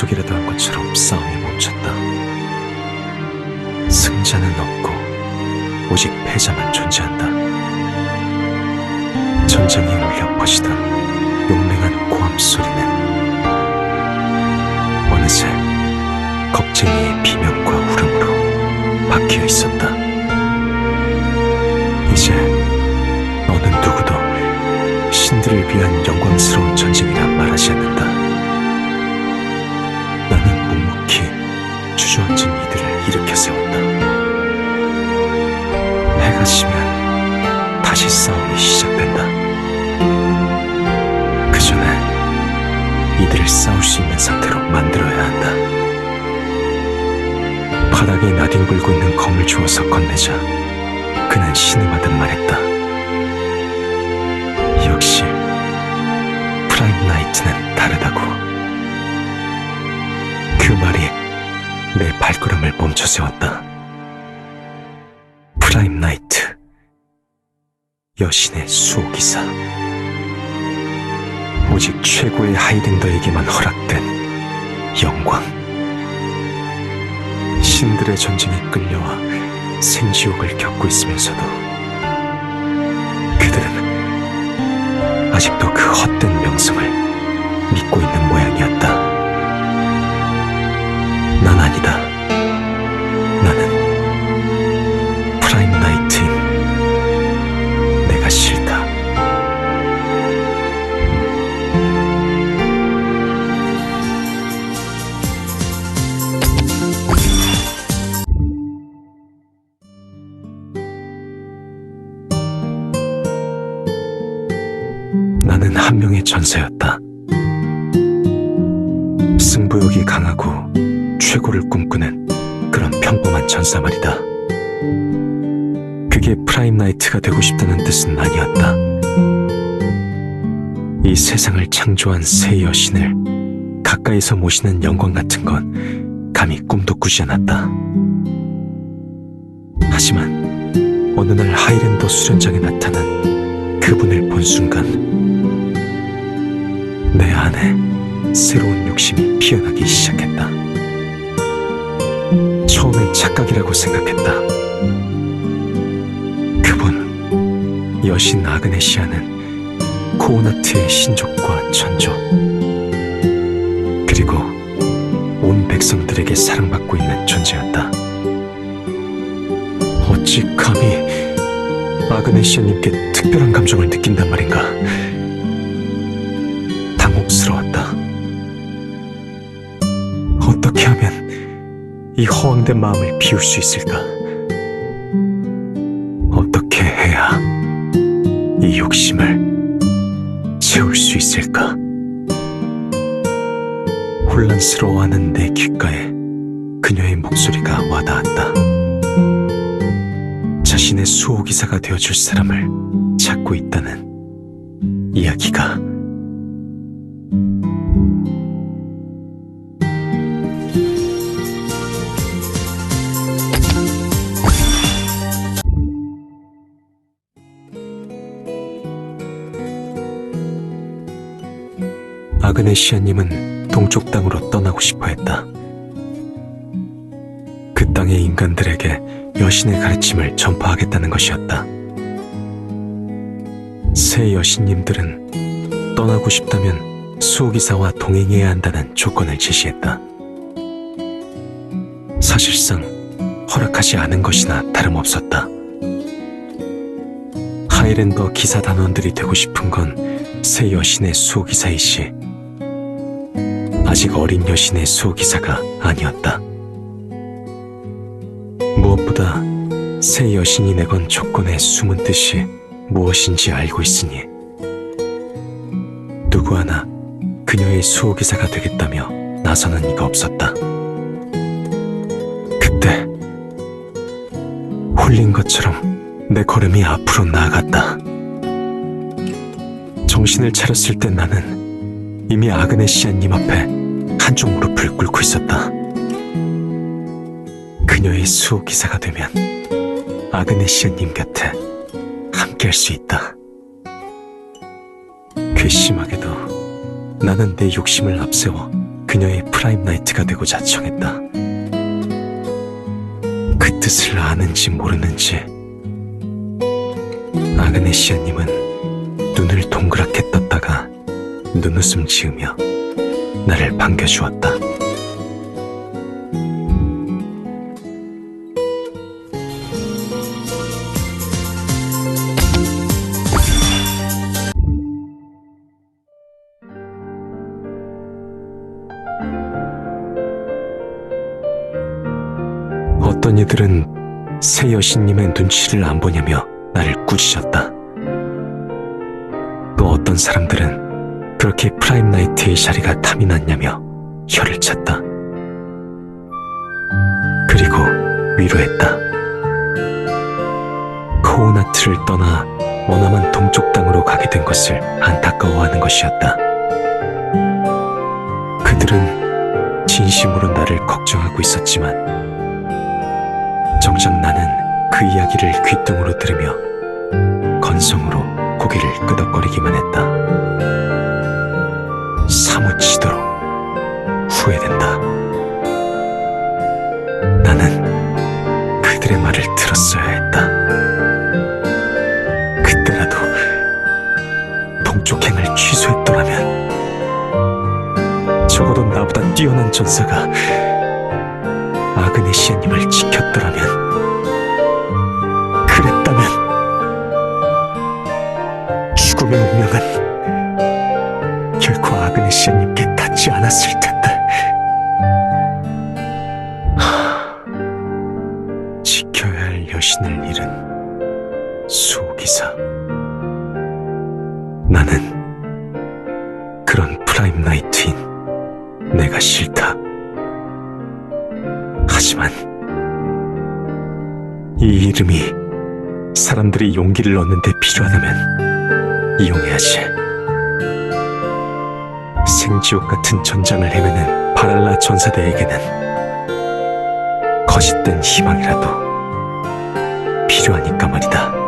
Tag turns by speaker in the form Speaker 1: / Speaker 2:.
Speaker 1: 약속이라도 한 것처럼 싸움이 멈췄다. 승자는 없고 오직 패자만 존재한다. 전장에 울려 퍼지던 용맹한 고함 소리는 어느새 겁쟁이의 비명과 울음으로 바뀌어 있었다. 이제 어느 누구도 신들을 위한 영광스러운 전쟁이라 말하지 않는다. 주저앉은 이들을 일으켜 세웠다. 해가 지면 다시 싸움이 시작된다. 그 전에 이들을 싸울 수 있는 상태로 만들어야 한다. 바닥에 나뒹굴고 있는 검을 주워서 건네자 그는 신음하듯 말했다. 내 발걸음을 멈춰 세웠다. 프라임 나이트 여신의 수호기사 오직 최고의 하이랜더에게만 허락된 영광 신들의 전쟁에 끌려와 생지옥을 겪고 있으면서도 그들은 아직도 그 헛된 명성을 믿고 있는 모양이었다. 나는 한 명의 전사였다. 승부욕이 강하고 최고를 꿈꾸는 그런 평범한 전사 말이다. 그게 프라임 나이트가 되고 싶다는 뜻은 아니었다. 이 세상을 창조한 새 여신을 가까이서 모시는 영광 같은 건 감히 꿈도 꾸지 않았다. 하지만 어느 날 하이랜더 수련장에 나타난 그분을 본 순간 내 안에 새로운 욕심이 피어나기 시작했다. 처음엔 착각이라고 생각했다. 그분, 여신 아그네시아는 코오나트의 신족과 천족, 그리고 온 백성들에게 사랑받고 있는 존재였다. 어찌 감히 아그네시아님께 특별한 감정을 느낀단 말인가? 이 허황된 마음을 비울 수 있을까? 어떻게 해야 이 욕심을 채울 수 있을까? 혼란스러워하는 내 귓가에 그녀의 목소리가 와닿았다. 자신의 수호기사가 되어줄 사람을 찾고 있다는 이야기가 아그네시아님은 동쪽 땅으로 떠나고 싶어 했다. 그 땅의 인간들에게 여신의 가르침을 전파하겠다는 것이었다. 새 여신님들은 떠나고 싶다면 수호기사와 동행해야 한다는 조건을 제시했다. 사실상 허락하지 않은 것이나 다름없었다. 하이랜더 기사 단원들이 되고 싶은 건 새 여신의 수호기사이시 아직 어린 여신의 수호기사가 아니었다. 무엇보다 새 여신이 내건 조건의 숨은 뜻이 무엇인지 알고 있으니 누구 하나 그녀의 수호기사가 되겠다며 나서는 이가 없었다. 그때 홀린 것처럼 내 걸음이 앞으로 나아갔다. 정신을 차렸을 때 나는 이미 아그네시아님 앞에 한쪽 무릎을 꿇고 있었다. 그녀의 수호기사가 되면 아그네시아님 곁에 함께할 수 있다. 괘씸하게도 나는 내 욕심을 앞세워 그녀의 프라임 나이트가 되고자 청했다. 그 뜻을 아는지 모르는지 아그네시아님은 눈을 동그랗게 떴다가 눈웃음 지으며 나를 반겨주었다. 어떤 이들은 새 여신님의 눈치를 안 보냐며 나를 꾸짖었다. 또 어떤 사람들은 그렇게 프라임 나이트의 자리가 탐이 났냐며 혀를 찼다. 그리고 위로했다. 코오나트를 떠나 머나먼 동쪽 땅으로 가게 된 것을 안타까워하는 것이었다. 그들은 진심으로 나를 걱정하고 있었지만 정작 나는 그 이야기를 귓등으로 들으며 건성으로 고개를 끄덕거리기만 했다. 사무치도록 후회된다. 나는 그들의 말을 들었어야 했다. 그때라도 동쪽행을 취소했더라면 적어도 나보다 뛰어난 전사가 아그네시아님을 지켰더라면 않았을 텐데. 하, 지켜야 할 여신을 잃은 수호기사. 나는 그런 프라임 나이트인 내가 싫다. 하지만 이 이름이 사람들이 용기를 얻는 데 필요하다면 이용해야지. 생지옥 같은 전장을 헤매는 바랄라 전사대에게는 거짓된 희망이라도 필요하니까 말이다.